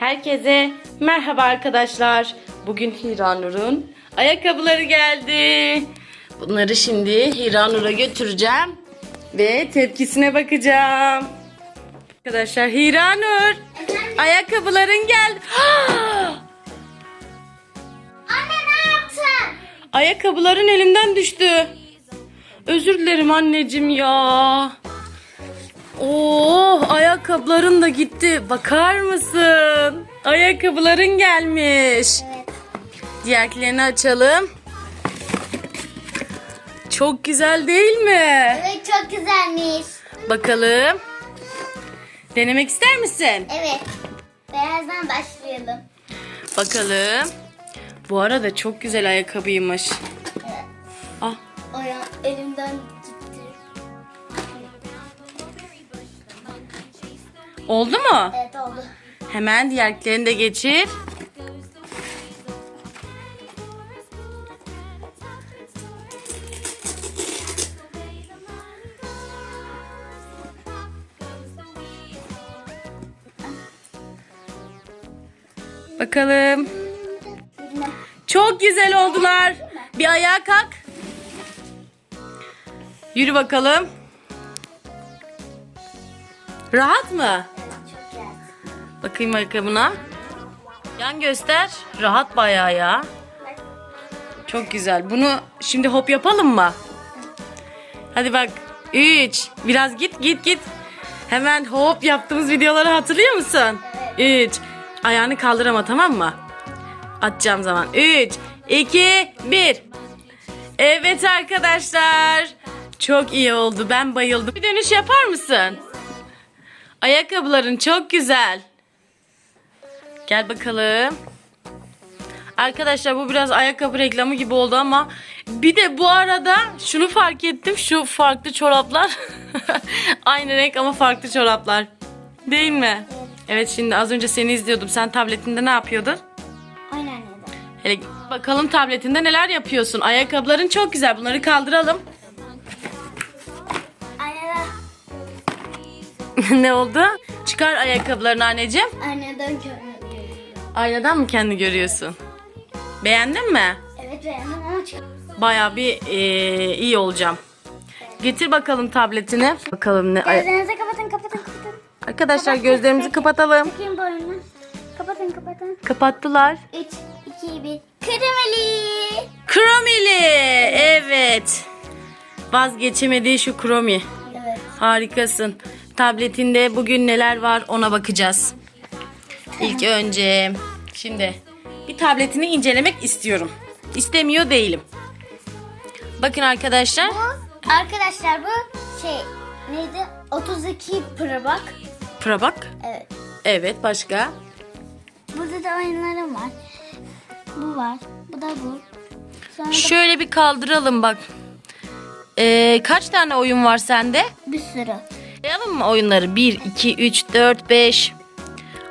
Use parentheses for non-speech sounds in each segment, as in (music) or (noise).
Herkese merhaba arkadaşlar. Bugün Hiranur'un ayakkabıları geldi. Bunları şimdi Hiranur'a götüreceğim ve tepkisine bakacağım. Arkadaşlar Hiranur, ayakkabıların geldi. (gasps) Anne ne yaptın? Ayakkabıların elimden düştü. Özür dilerim anneciğim ya. Oo, ayakkabıların da gitti. Bakar mısın? Ayakkabıların gelmiş. Evet. Diğerlerini açalım. Çok güzel değil mi? Evet çok güzelmiş. Bakalım. Denemek ister misin? Evet. Beyazdan başlayalım. Bakalım. Bu arada çok güzel ayakkabıymış. Evet. Ah, O ya elimden oldu mu? Evet oldu. Hemen diğerlerini de geçir. Bakalım. Çok güzel oldular. Bir ayağa kalk. Yürü bakalım. Rahat mı? Bakayım ayakkabına. Yan göster. Rahat bayağı ya. Çok güzel. Bunu şimdi hop yapalım mı? Hadi bak. 3. Biraz git git git. Hemen hop yaptığımız videoları hatırlıyor musun? 3. Ayağını kaldır ama tamam mı? Atacağım zaman. 3, 2, 1. Evet arkadaşlar. Çok iyi oldu. Ben bayıldım. Bir dönüş yapar mısın? Ayakkabıların çok güzel. Gel bakalım. Arkadaşlar bu biraz ayakkabı reklamı gibi oldu ama bir de bu arada şunu fark ettim. Şu farklı çoraplar. (laughs) Aynı renk ama farklı çoraplar. Değil mi? Evet şimdi az önce seni izliyordum. Sen tabletinde ne yapıyordun? Oynadım. Hele bakalım tabletinde neler yapıyorsun. Ayakkabıların çok güzel. Bunları kaldıralım. (laughs) Ne oldu? Çıkar ayakkabılarını anneciğim. Aynadan görüyorum. Aynadan mı kendi görüyorsun? Beğendin mi? Evet beğendim ama. Baya bir eee, iyi olacağım. Getir bakalım tabletini. Bakalım ne? ay- Gözlerinizi kapatın kapatın kapatın. Arkadaşlar gözlerimizi kapatalım. Çekeyim boynunu. Kapatın kapatın. Kapattılar. 3, 2, 1. Kremeli. Kromili. Evet. Vazgeçemediği şu kromi. Evet. Harikasın. Tabletinde bugün neler var ona bakacağız. İlk önce şimdi bir tabletini incelemek istiyorum. İstemiyor değilim. Bakın arkadaşlar. Bu arkadaşlar bu şey neydi? 32 Pro bak. Şura bak. Evet. Evet başka. Burada da oyunlarım var. Bu var. Bu da bu. Sonra da Şöyle bir kaldıralım bak. Ee, kaç tane oyun var sende? bir sürü. Sayalım mı oyunları? 1, 2, 3, 4, 5,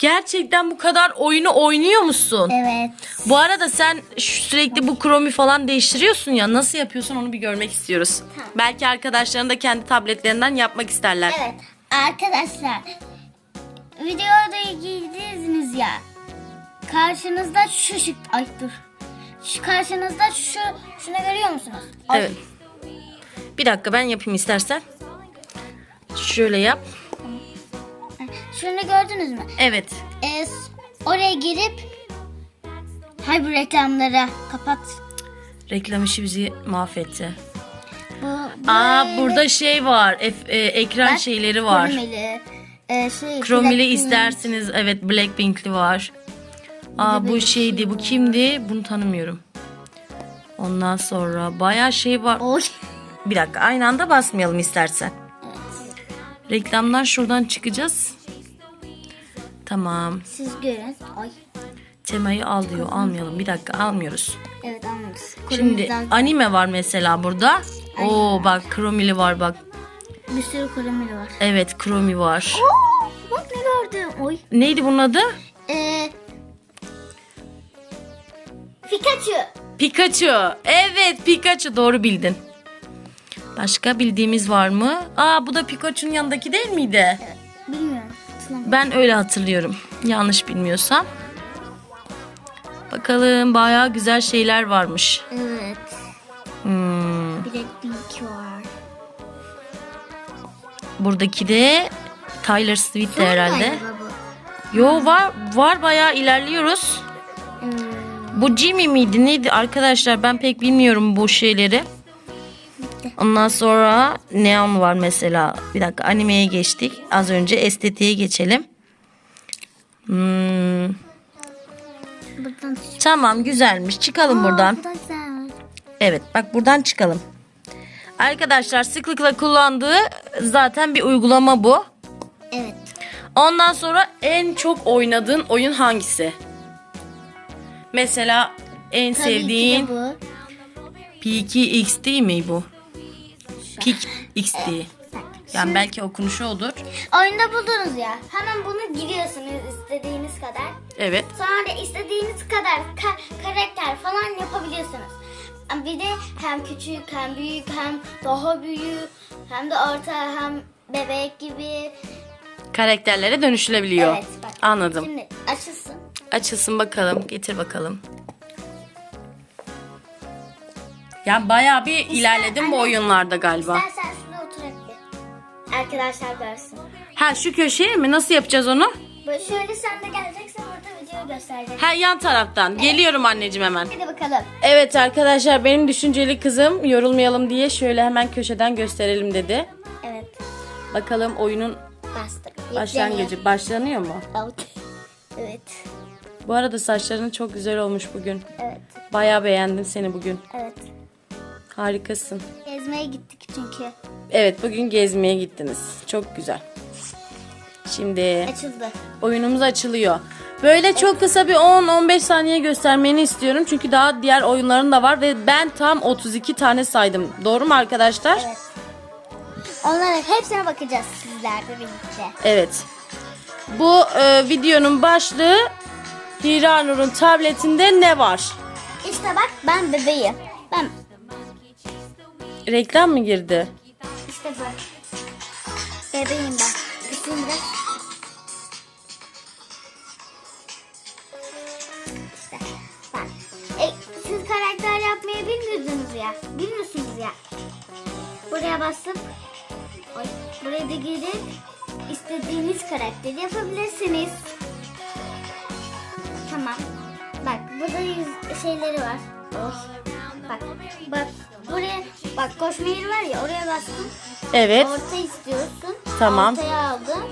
Gerçekten bu kadar oyunu oynuyor musun? Evet. Bu arada sen şu- sürekli bu kromi falan değiştiriyorsun ya. Nasıl yapıyorsun onu bir görmek istiyoruz. Belki arkadaşların da kendi tabletlerinden yapmak isterler. Evet. Arkadaşlar videoda girdiniz ya. Karşınızda şu şu ay dur. Şu karşınızda şu şunu görüyor musunuz? Ay, Evet. Bir dakika ben yapayım istersen. Şöyle yap. Şunu gördünüz mü? Evet. Ee, oraya girip hay bu reklamları kapat. Reklam işi bizi mahvetti. Bu, Aa böyle- burada şey var. ef- e, ekran Bak, şeyleri var. Kromeli, e, şey, Chromeli Blackpink. isterseniz evet Blackpink'li var. Aa bu şeydi bu kimdi? Bunu tanımıyorum. Ondan sonra bayağı şey var. Oy. Bir dakika aynı anda basmayalım istersen. Reklamdan şuradan çıkacağız. Tamam. Siz görün. Ay. temayı al diyor. Almayalım. Bir dakika almıyoruz. Evet anlarız. Şimdi anime var mesela burada. Oo bak kromili var bak. bir sürü kolumuz var. Evet kromi var. Oo, bak ne gördüm. Oy. Neydi bunun adı? Ee, Pikachu. Pikachu. Evet Pikachu doğru bildin. Başka bildiğimiz var mı? Aa bu da Pikachu'nun yanındaki değil miydi? Bilmiyorum. Ben öyle hatırlıyorum. Yanlış bilmiyorsam. Bakalım bayağı güzel şeyler varmış. Evet. Hmm, Blackpink var. buradaki de Tyler Swift de herhalde. Yo var var bayağı ilerliyoruz. Hmm, Bu Jimmy miydi neydi arkadaşlar ben pek bilmiyorum bu şeyleri. Ondan sonra Neon var mesela. Bir dakika animeye geçtik. Az önce estetiğe geçelim. Hmm, buradan tamam güzelmiş. Çıkalım buradan. Evet bak buradan çıkalım. Arkadaşlar sıklıkla kullandığı zaten bir uygulama bu. Evet. Ondan sonra en çok oynadığın oyun hangisi? Mesela en Tabii sevdiğin ki de bu. P2X değil mi bu? Peak XD. Yani belki okunuşu odur. Oyunda buldunuz ya. Hemen bunu giriyorsunuz istediğiniz kadar. Evet. Sonra da istediğiniz kadar ka- karakter falan yapabiliyorsunuz. Bir de hem küçük hem büyük hem daha büyük hem de orta hem bebek gibi. Karakterlere dönüşülebiliyor. Evet bak. Anladım. Şimdi açılsın. Açılsın bakalım. Getir bakalım. Ya bayağı bir ilerledim bu anne, oyunlarda galiba. İstersen şurada oturabilir. Arkadaşlar görsün. Ha şu köşeye mi? Nasıl yapacağız onu? Böyle şöyle sen de geleceksen orada videoyu gösterecek. Ha yan taraftan. Geliyorum anneciğim hemen. Hadi bakalım. Evet arkadaşlar benim düşünceli kızım yorulmayalım diye şöyle hemen köşeden gösterelim dedi. Evet. Bakalım oyunun Bastık. başlangıcı başlanıyor mu? Out. Evet. Bu arada saçların çok güzel olmuş bugün. Evet. Bayağı beğendim seni bugün. Evet. Harikasın. Gezmeye gittik çünkü. Evet bugün gezmeye gittiniz. Çok güzel. Şimdi Açıldı. oyunumuz açılıyor. Böyle çok kısa bir 10-15 saniye göstermeni istiyorum. Çünkü daha diğer oyunların da var ve ben tam 32 tane saydım. Doğru mu arkadaşlar? Evet. Onların hepsine bakacağız sizlerle birlikte. Evet. Bu e, videonun başlığı Hira Nur'un tabletinde ne var? İşte bak ben bebeğim. Ben Reklam mı girdi? işte bu. Bebeğim ben. Kısayım biraz. İşte ben. E, siz karakter yapmayı bilmiyordunuz ya. Bilmiyorsunuz ya. Buraya basıp buraya da girip istediğiniz karakteri yapabilirsiniz. Tamam. Bak burada yüz şeyleri var. Oh. Bak bak buraya bak koşma yeri var ya oraya bastın. Evet. Orta istiyorsun. Tamam. Ortaya aldın.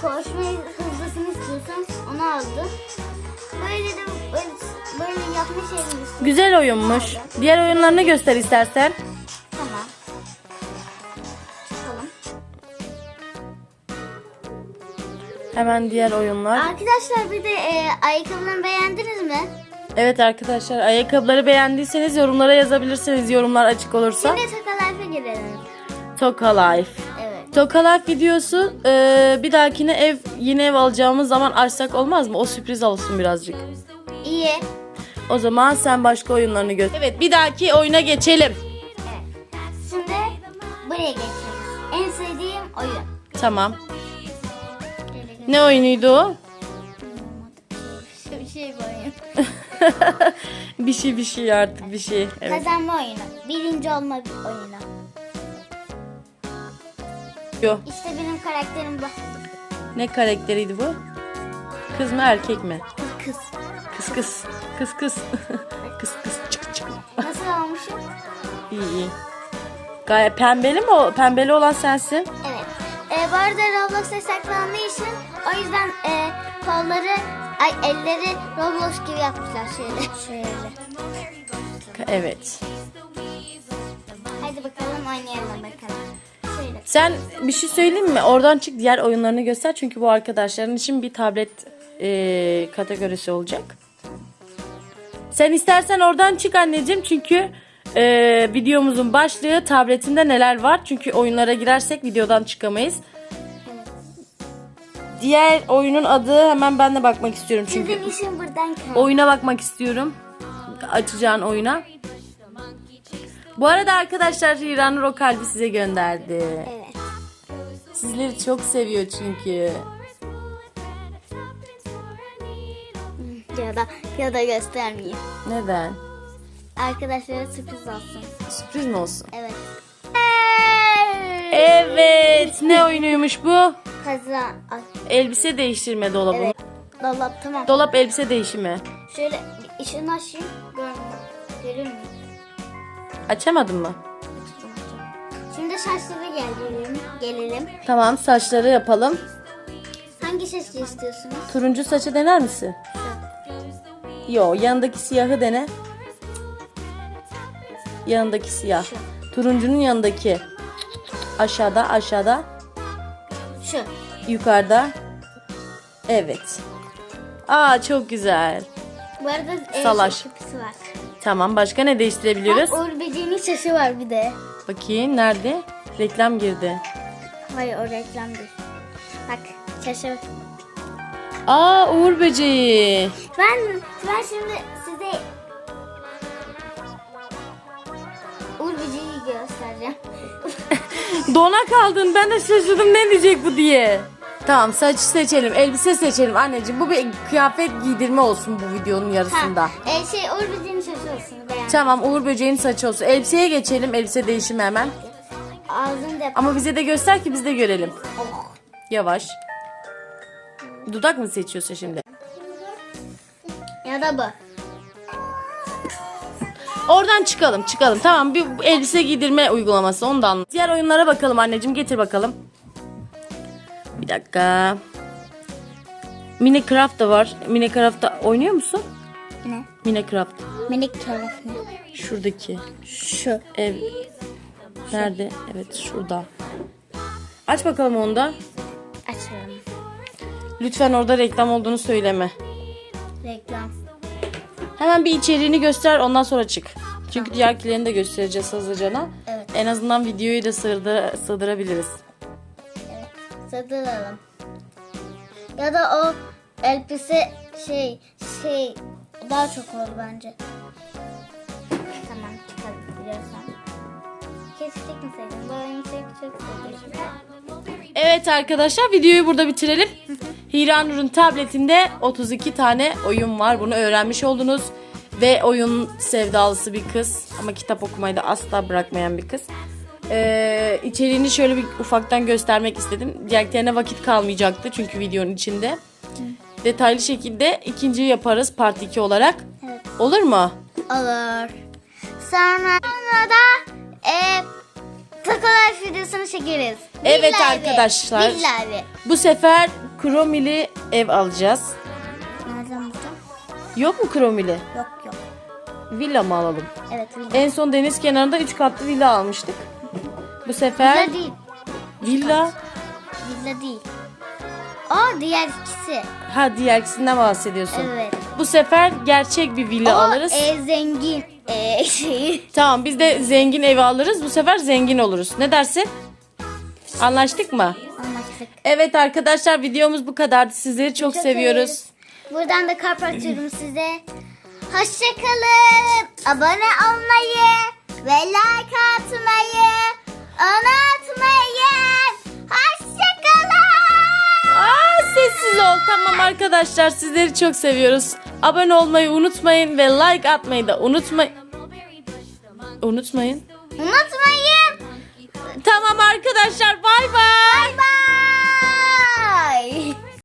Koşma hızlısını istiyorsan onu aldın. Böyle de böyle, böyle yapma istiyorsun. Güzel oyunmuş. Diğer oyunlarını göster istersen. Tamam. Hemen diğer oyunlar. Arkadaşlar bir de e, ayakkabılarını beğendiniz mi? Evet arkadaşlar ayakkabıları beğendiyseniz yorumlara yazabilirsiniz yorumlar açık olursa. Şimdi Toka Life'e girelim. Toka Life. Evet. Toka Life videosu e, bir dahakine ev yeni ev alacağımız zaman açsak olmaz mı? O sürpriz olsun birazcık. İyi. O zaman sen başka oyunlarını göster. Evet bir dahaki oyuna geçelim. Evet. Şimdi buraya geçiyoruz. En sevdiğim oyun. Tamam. Ne oyunuydu o? Bir şey bu oyun. (laughs) bir şey bir şey artık bir şey. Evet. Kazanma oyunu. Birinci olma oyunu. Yo. İşte benim karakterim bu. Ne karakteriydi bu? Kız mı erkek mi? Kız kız. Kız kız. Kız kız. (laughs) kız. Çık çık. Nasıl olmuşum? İyi iyi. Gayet pembeli mi o? Pembeli olan sensin. Evet. Ee, bu arada Roblox yasaklandığı için o yüzden e, kolları, ay elleri Roblox gibi yapmışlar şöyle. (laughs) Şöyle. Evet. Hadi bakalım oynayalım bakalım. Şöyle. Sen bir şey söyleyeyim mi? Oradan çık diğer oyunlarını göster. Çünkü bu arkadaşların için bir tablet e, kategorisi olacak. Sen istersen oradan çık anneciğim çünkü e, videomuzun başlığı tabletinde neler var. Çünkü oyunlara girersek videodan çıkamayız. Diğer oyunun adı hemen ben de bakmak istiyorum çünkü. Sizin işin buradan kal. Oyuna bakmak istiyorum. Açacağın oyuna. Bu arada arkadaşlar Hiranur o kalbi size gönderdi. Evet. Sizleri çok seviyor çünkü. Ya da ya da göstermeyeyim. Neden? Arkadaşlara sürpriz olsun. Sürpriz mi olsun? Evet. Evet. Ne oyunuymuş bu? Kaza. Elbise değiştirme dolabı. evet. Dolap tamam. Dolap elbise değişimi. Şöyle ışığını açayım. Görür müyüm? Açamadın mı? Şimdi saçlara gelelim. Gelelim. Tamam saçları yapalım. Hangi saçı istiyorsunuz? Turuncu saçı dener misin? Yo yanındaki siyahı dene. Yanındaki siyah. Turuncunun yanındaki. Aşağıda aşağıda. Şu. Yukarıda. Evet. Aa çok güzel. Bu arada el Salaş. küpüsü var. Tamam başka ne değiştirebiliyoruz? Bak Uğur Böceği'nin saçı var bir de. Bakayım nerede? Reklam girdi. Hayır o reklam değil. Bak saçı. Aa Uğur böceği. Ben ben şimdi göstereceğim. (laughs) Dona kaldın. Ben de şaşırdım ne diyecek bu diye. Tamam saç seçelim, elbise seçelim anneciğim. Bu bir kıyafet giydirme olsun bu videonun yarısında. Ha, e, şey Uğur Böceği'nin saçı olsun beğendim. Tamam Uğur böceğinin saçı olsun. Elbiseye geçelim. Elbise değişimi hemen. Ağzını da Ama bize de göster ki biz de görelim. Oh. Yavaş. Dudak mı seçiyorsun şimdi? Ya da bu. Oradan çıkalım çıkalım. Tamam bir elbise giydirme uygulaması onu da anlat. Diğer oyunlara bakalım anneciğim getir bakalım. Bir dakika. Minecraft da var. Minecraft'ta oynuyor musun? Ne? Minecraft. Minik taraf ne? Şuradaki Şu. ev. Nerede? Evet şurada. Aç bakalım onu da. Açıyorum. Lütfen orada reklam olduğunu söyleme. Reklam. Hemen bir içeriğini göster ondan sonra çık. Çünkü diğerkilerini de göstereceğiz hızlıcana. Evet. En azından videoyu da sığdır, sığdırabiliriz. Evet. Satıralım. Ya da o elbise şey şey daha çok oldu bence. Evet arkadaşlar videoyu burada bitirelim. Hira Nur'un tabletinde 32 tane oyun var. Bunu öğrenmiş oldunuz. Ve oyun sevdalısı bir kız. Ama kitap okumayı da asla bırakmayan bir kız. Ee, içeriğini şöyle bir ufaktan göstermek istedim. Diğerlerine vakit kalmayacaktı çünkü videonun içinde. Detaylı şekilde ikinciyi yaparız part 2 olarak. Evet. Olur mu? Olur. Sonra da e, takılar videosunu çekeriz. Evet evi. arkadaşlar. Villa evi. Bu sefer Kromili ev alacağız. Nereden bulacağım? Yok mu Kromili? Yok yok. Villa mı alalım? Evet villa. En son deniz kenarında 3 katlı villa almıştık. Bu sefer Villa değil. villa Villa değil. O diğer ikisi. ha diğer ikisinden bahsediyorsun. Evet. Bu sefer gerçek bir villa o alırız. e, zengin e, şeyi. (laughs) Tamam biz de zengin evi alırız. Bu sefer zengin oluruz. Ne dersin? Anlaştık mı? Anlaştık. Evet arkadaşlar videomuz bu kadardı. Sizleri çok, seviyoruz. severiz. Buradan da kalp atıyorum size. Hoşçakalın. Abone olmayı ve like atmayı unutmayın. Hoşçakalın. Aa, sessiz ol. Tamam arkadaşlar sizleri çok seviyoruz. Abone olmayı unutmayın ve like atmayı da unutmayın. Unutmayın. Unutmayın. Tamam arkadaşlar bay bay. Bye.